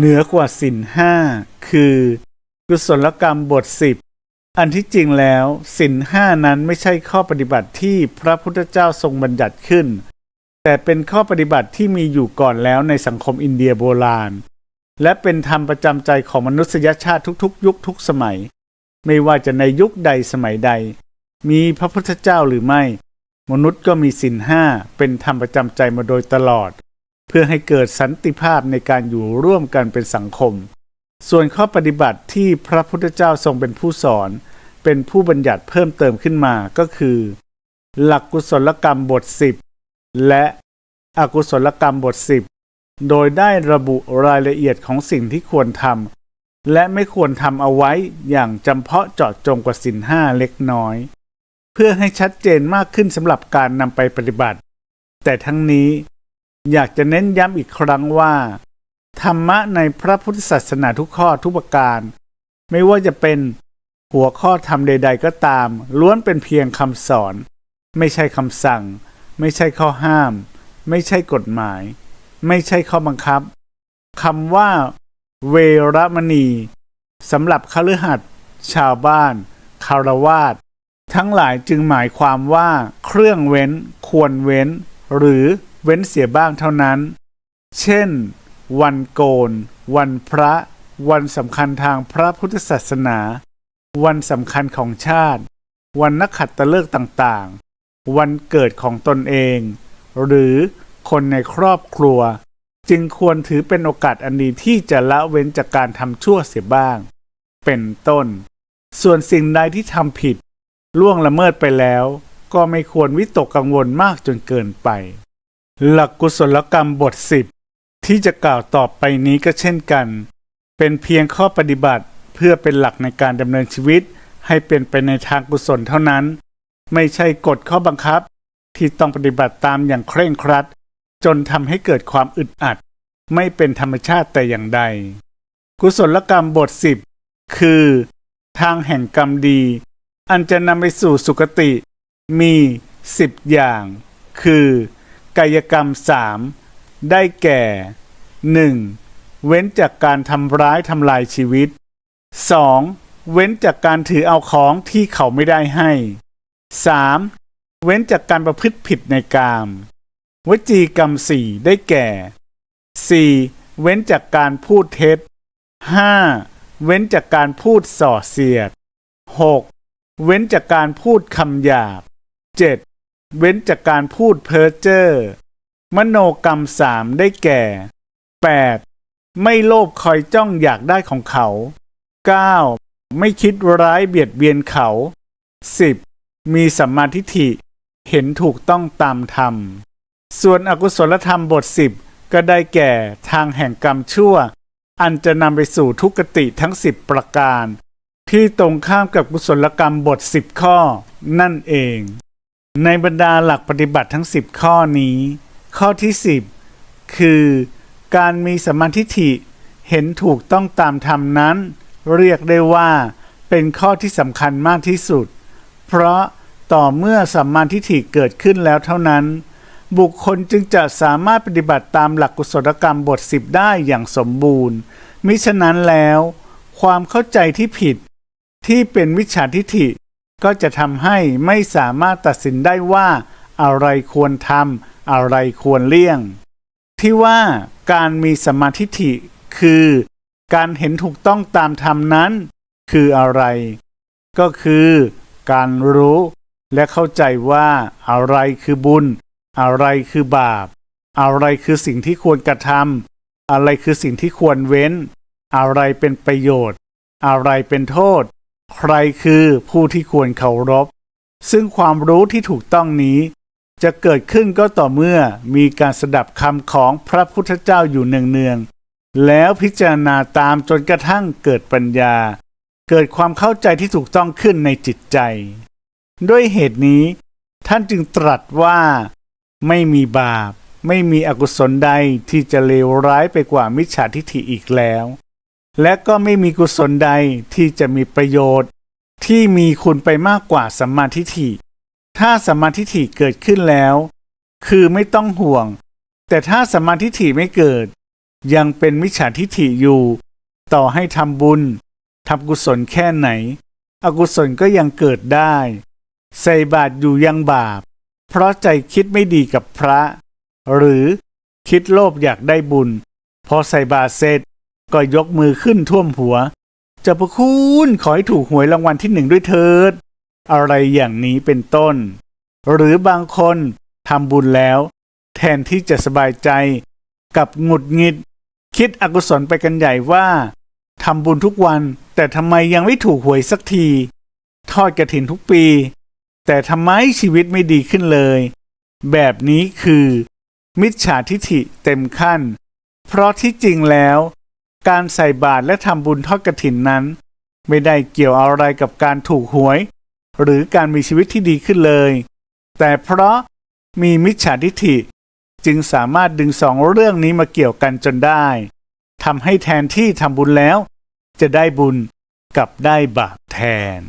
เหนือกว่าสินห้าคือกุศลกรรมบทสิบอันที่จริงแล้วสินห้านั้นไม่ใช่ข้อปฏิบัติที่พระพุทธเจ้าทรงบัญญัติขึ้น แต่เป็นข้อปฏิบัติที่มีอยู่ก่อนแล้วในสังคมอินเดียโบราณ และเป็นธรรมประจำใจของมนุษยชาติทุกๆ ยุคทุกสมัย ไม่ว่าจะในยุคใดสมัยใด มีพระพุทธเจ้าหรือไม่ มนุษย์ก็มีสินห้าเป็นธรรมประจำใจมาโดยตลอด เพื่อให้เกิดสันติภาพในการอยู่ร่วมกันเป็นสังคม ส่วนข้อปฏิบัติที่พระพุทธเจ้าทรงเป็นผู้สอน เป็นผู้บัญญัติเพิ่มเติมขึ้นมาก็คือ หลักกุศลกรรมบท 10 และอกุศลกรรมบท 10 โดยได้ระบุรายละเอียดของสิ่งที่ควรทำและไม่ควรทำเอาไว้อย่างจำเพาะเจาะจงกว่าสินห้าเล็กน้อย เพื่อให้ชัดเจนมากขึ้นสำหรับการนำไปปฏิบัติ แต่ทั้งนี้ อยากจะเน้นย้ำอีกครั้งว่า ธรรมะในพระพุทธศาสนาทุกข้อทุกประการ ไม่ว่าจะเป็นหัวข้อธรรมใด ๆ ก็ตาม ล้วนเป็นเพียงคำสอน ไม่ใช่คำสั่ง ไม่ใช่ข้อห้าม ไม่ใช่กฎหมาย ไม่ใช่ข้อบังคับคำว่า เวรมณีสำหรับคฤหัสถ์ชาวบ้านคารวาสทั้งหลายจึงหมายความว่า เครื่องเว้น ควรเว้น หรือ เว้นเสียบ้างเท่านั้น เช่น วันโกน วันพระ วันสำคัญทางพระพุทธศาสนา วันสำคัญของชาติ วันนักขัตฤกษ์ต่างๆ วันเกิดของตนเอง หรือคนในครอบครัว จึงควรถือเป็นโอกาสอันดีที่จะละเว้นจากการทำชั่วเสียบ้าง เป็นต้น ส่วนสิ่งใดที่ทำผิดล่วงละเมิดไปแล้วก็ไม่ควรวิตกกังวลมากจนเกินไป หลักกุศลกรรมบทสิบที่จะกล่าวต่อไปนี้ก็เช่นกัน เป็นเพียงข้อปฏิบัติเพื่อเป็นหลักในการดำเนินชีวิต ให้เป็นไปในทางกุศลเท่านั้น ไม่ใช่กฎข้อบังคับ ที่ต้องปฏิบัติตามอย่างเคร่งครัด จนทำให้เกิดความอึดอัด ไม่เป็นธรรมชาติแต่อย่างใด กุศลกรรมบทสิบคือ ทางแห่งกรรมดี อันจะนำไปสู่สุคติ มีสิบอย่าง คือ กายกรรมสามได้แก่ 1. เว้นจากการทำร้ายทำลายชีวิต 2. เว้นจากการถือเอาของที่เขาไม่ได้ให้ 3. เว้นจากการประพฤติผิดในกาม วจีกรรมสี่ได้แก่ 4. เว้นจากการพูดเท็จ 5. เว้นจากการพูดส่อเสียด 6. เว้นจากการพูดคำหยาบ 7. เว้นจากการพูดเพ้อเจ้อมโนกรรมสามได้แก่ 8. ไม่โลภคอยจ้องอยากได้ของเขา 9. ไม่คิดร้ายเบียดเบียนเขา 10. มีสัมมาทิฏฐิ เห็นถูกต้องตามธรรม ส่วนอกุศลธรรมบทสิบก็ได้แก่ทางแห่งกรรมชั่ว อันจะนำไปสู่ทุกขติทั้งสิบประการ ที่ตรงข้ามกับกุศลกรรมบทสิบข้อ นั่นเอง ในบรรดาหลักปฏิบัติทั้งสิบข้อนี้ ข้อที่สิบคือการมีสมมาธิฐิเห็นถูกต้องตามธรรมนั้น เรียกได้ว่าเป็นข้อที่สำคัญมากที่สุด เพราะต่อเมื่อสัมมาทิฏฐิเกิดขึ้นแล้วเท่านั้น บุคคลจึงจะสามารถปฏิบัติตามหลักกุศลกรรมบทสิบได้อย่างสมบูรณ์ มิฉะนั้นแล้ว ความเข้าใจที่ผิดที่เป็นมิจฉาทิฏฐิ ก็จะทำให้ไม่สามารถตัดสินได้ว่า อะไรควรทำอะไรควรเลี่ยง ที่ว่าการมีสมมาธิฐิคือ การเห็นถูกต้องตามธรรมนั้น คืออะไร ก็คือ การรู้และเข้าใจว่าอะไรคือบุญ อะไรคือบาป อะไรคือสิ่งที่ควรกระทำอะไรคือสิ่งที่ควรเว้น อะไรเป็นประโยชน์ อะไรเป็นโทษ ใครคือผู้ที่ควรเคารพ ซึ่งความรู้ที่ถูกต้องนี้ จะเกิดขึ้นก็ต่อเมื่อมีการสดับคำของพระพุทธเจ้าอยู่เนืองๆแล้วพิจารณาตามจนกระทั่งเกิดปัญญา เกิดความเข้าใจที่ถูกต้องขึ้นในจิตใจ ด้วยเหตุนี้ ท่านจึงตรัสว่า ไม่มีบาป ไม่มีอกุศลใดที่จะเลวร้ายไปกว่ามิจฉาทิฏฐิอีกแล้ว และก็ไม่มีกุศลใดที่จะมีประโยชน์ ที่มีคุณไปมากกว่าสัมมาทิฏฐิ ถ้าสัมมาทิฏฐิเกิดขึ้นแล้ว คือไม่ต้องห่วง แต่ถ้าสัมมาทิฏฐิไม่เกิด ยังเป็นมิจฉาทิฏฐิอยู่ ต่อให้ทำบุญทำกุศลแค่ไหน อกุศลก็ยังเกิดได้ ใส่บาตรอยู่ยังบาป เพราะใจคิดไม่ดีกับพระ หรือคิดโลภอยากได้บุญ พอใส่บาตรเสร็จ ก็ยกมือขึ้นท่วมหัวเจะประคุณขอให้ถูกหวยรางวัลที่หนึ่งด้วยเถิด อะไรอย่างนี้เป็นต้น หรือบางคนทำบุญแล้ว แทนที่จะสบายใจกับหงุดหงิด คิดอกุศลไปกันใหญ่ว่าทำบุญทุกวันแต่ทำไมยังไม่ถูกหวยสักที ทอดกระถินทุกปี แต่ทำไมชีวิตไม่ดีขึ้นเลย แบบนี้คือ มิจฉาทิฐิเต็มขั้น เพราะที่จริงแล้ว การใส่บาตรและทำบุญทอดกระถินนั้น ไม่ได้เกี่ยวอะไรกับการถูกหวย หรือการมีชีวิตที่ดีขึ้นเลย แต่เพราะมีมิจฉาทิฐิ จึงสามารถดึงสองเรื่องนี้มาเกี่ยวกันจนได้ทำให้แทนที่ทำบุญแล้ว จะได้บุญกับได้บาปแทน